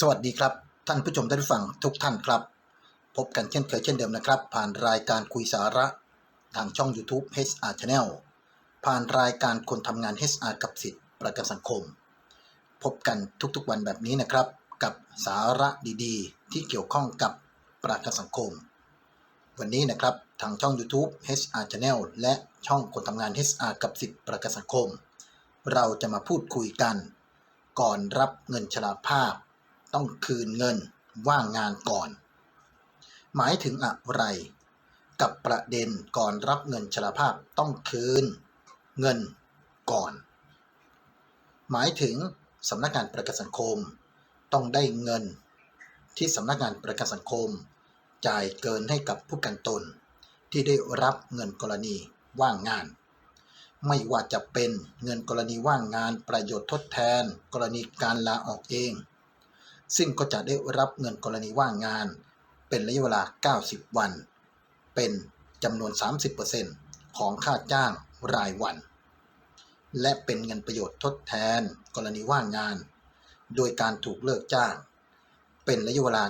สวัสดีครับ ท่านผู้ชมท่านผู้ฟังทุกท่านครับ พบกันเช่นเคยเช่นเดิมนะครับ ผ่านรายการคุยสาระ ทางช่อง YouTube HR Channel ผ่านรายการคนทำงาน HR กับสิทธิประกันสังคม พบกันทุกๆวันแบบนี้นะครับ กับสาระดีๆ ที่เกี่ยวข้องกับประกันสังคม วันนี้นะครับทางช่อง YouTube HR Channel และช่องคนทำงาน HR กับสิทธิประกันสังคม เราจะมาพูดคุยกัน ก่อนรับเงินชราภาพ ต้องคืนเงินว่างงานก่อน หมายถึงอะไร กับประเด็นก่อนรับเงินชราภาพต้องคืน เงินก่อน หมายถึงสำนักงานประกันสังคม ต้องได้เงิน ที่สำนักงานประกันสังคม จ่ายเกินให้กับผู้กันตน ที่ได้รับเงินกรณีว่างงาน ไม่ว่าจะเป็นเงินกรณีว่างงานประโยชน์ทดแทน กรณีการลาออกเอง ซึ่งก็จะได้รับเงินกรณีว่างงาน เป็นระยะเวลา 90 วัน เป็นจำนวน 30%ของค่าจ้างรายวัน และเป็นเงินประโยชน์ทดแทนกรณีว่างงาน โดยการถูกเลิกจ้าง เป็นระยะเวลา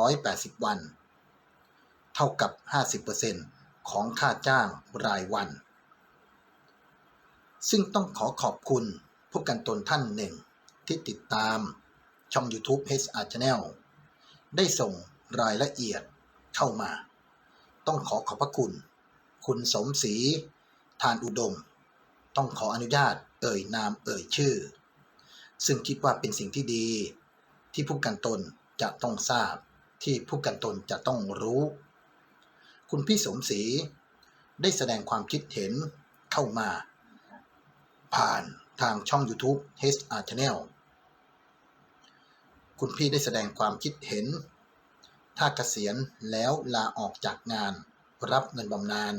180 วัน เท่ากับ 50%ของค่าจ้างรายวัน ซึ่งต้องขอขอบคุณผู้กันตนท่านหนึ่งที่ติดตาม ช่อง YouTube HR Channel ได้ส่งรายละเอียดเข้ามา ต้องขอขอบพระคุณ คุณสมศรีทานอุดม ต้องขออนุญาตเอ่ยนามเอ่ยชื่อ ซึ่งคิดว่าเป็นสิ่งที่ดี ที่ผู้กันตนจะต้องทราบที่ผู้กันตนจะต้องรู้ คุณพี่สมศรีได้แสดงความคิดเห็นเข้ามา ผ่านทางช่อง YouTube HR Channel คุณพี่ได้แสดงความคิดเห็น ถ้าเกษียณแล้วลาออกจากงาน รับเงินบำนาญ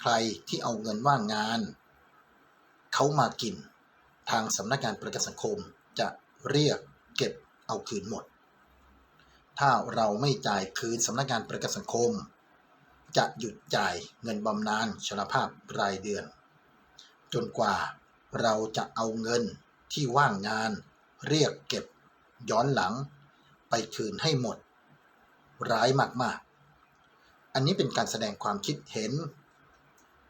ใครที่เอาเงินว่างงาน เขามากิน ทางสำนักงานประกันสังคมจะเรียกเก็บเอาคืนหมด ถ้าเราไม่จ่ายคืนสำนักงานประกันสังคม จะหยุดจ่ายเงินบำนาญชราภาพรายเดือน จนกว่าเราจะเอาเงินที่ว่างงานเรียกเก็บ ย้อนหลังไปคืนให้หมด ร้ายมากๆ อันนี้เป็นการแสดงความคิดเห็น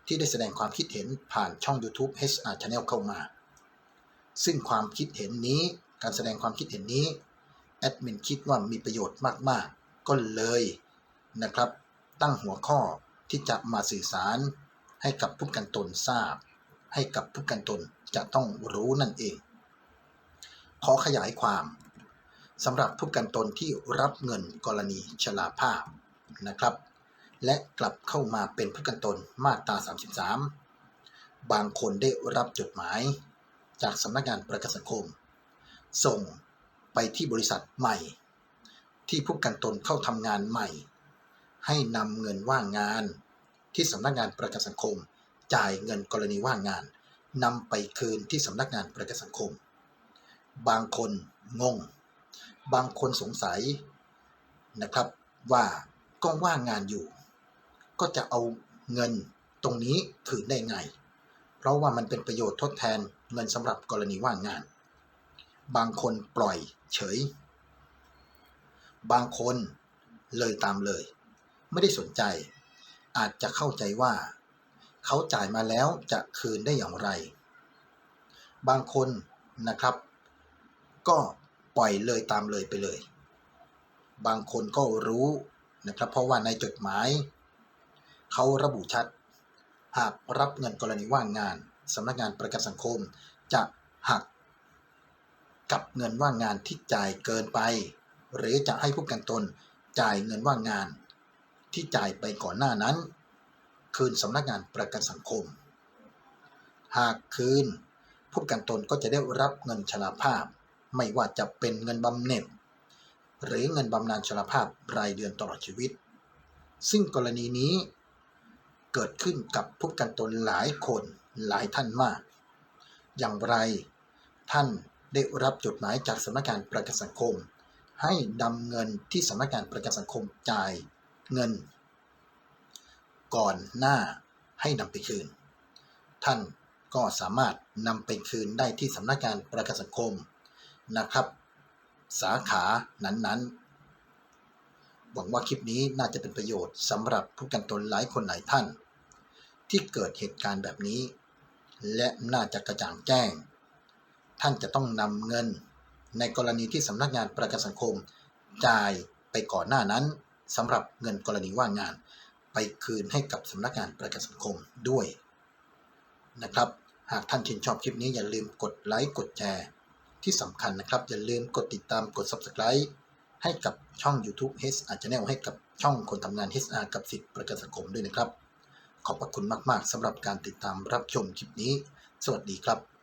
ที่ได้แสดงความคิดเห็นผ่านช่อง YouTube HR Channel เข้ามา ซึ่งความคิดเห็นนี้การแสดงความคิดเห็นนี้แอดมินคิดว่ามีประโยชน์มากๆ ก็เลยนะครับ ตั้งหัวข้อที่จะมาสื่อสารให้กับผู้กันตนทราบ ให้กับผู้กันตนจะต้องรู้นั่นเอง ขอขยายความ สำหรับผู้กันตนที่รับเงินกรณีชราภาพนะครับ และกลับเข้ามาเป็นผู้กันตนมาตรา 33 บางคนได้รับจดหมาย จากสำนักงานประกันสังคม ส่งไปที่บริษัทใหม่ ที่ผู้กันตนเข้าทำงานใหม่ ให้นำเงินว่างงาน ที่สำนักงานประกันสังคม จ่ายเงินกรณีว่างงานนำไปคืนที่สำนักงานประกันสังคม บางคนงง บางคนสงสัยนะครับว่าก็ว่างงานอยู่ ก็จะเอาเงินตรงนี้คืนได้ไง เพราะว่ามันเป็นประโยชน์ทดแทนเงินสำหรับกรณีว่างงาน บางคนปล่อยเฉย บางคนเลยตามเลย ไม่ได้สนใจ อาจจะเข้าใจว่า เขาจ่ายมาแล้วจะคืนได้อย่างไร บางคนนะครับ ก็ ปล่อยเลยตามเลยไปเลย บางคนก็รู้นะครับ เพราะว่าในจดหมายเขาระบุชัด หากรับเงินกรณีว่างงานสำนักงานประกันสังคม จะหักกับเงินว่างงานที่จ่ายเกินไป หรือจะให้ผู้กันตนจ่ายเงินว่างงาน ที่จ่ายไปก่อนหน้านั้น คืนสำนักงานประกันสังคม หากคืนผู้กันตนก็จะได้รับเงินชราภาพ ไม่ว่าจะเป็นเงินบำเหน็จ หรือเงินบำนาญชราภาพรายเดือนตลอดชีวิต ซึ่งกรณีนี้เกิดขึ้นกับผู้กันตนหลายคนหลายท่านมาก อย่างไรท่านได้รับจดหมายจากสำนักงานประกันสังคม ให้นำเงินที่สำนักงานประกันสังคมจ่ายเงิน ก่อนหน้าให้นำไปคืน ท่านก็สามารถนำไปคืนได้ที่สำนักงานประกันสังคม นะครับ สาขานั้นๆ หวังว่าคลิปนี้น่าจะเป็นประโยชน์สำหรับผู้กันตนหลายคนหลายท่าน ที่เกิดเหตุการณ์แบบนี้ และน่าจะกระจ่างแจ้ง ท่านจะต้องนำเงิน ในกรณีที่สำนักงานประกันสังคม จ่ายไปก่อนหน้านั้นสำหรับเงินกรณีว่างงาน ไปคืนให้กับสำนักงานประกันสังคมด้วยนะครับ หากท่านชื่นชอบคลิปนี้อย่าลืมกดไลค์กดแชร์ ที่สำคัญนะครับ อย่าลืมกดติดตามกด Subscribe ให้กับช่อง YouTube HR Channel ให้กับช่องคนทำงาน HR กับสิทธิประกันสังคมด้วยนะครับ ขอบพระคุณมาก ๆสำหรับการติดตามรับชมคลิปนี้ สวัสดีครับ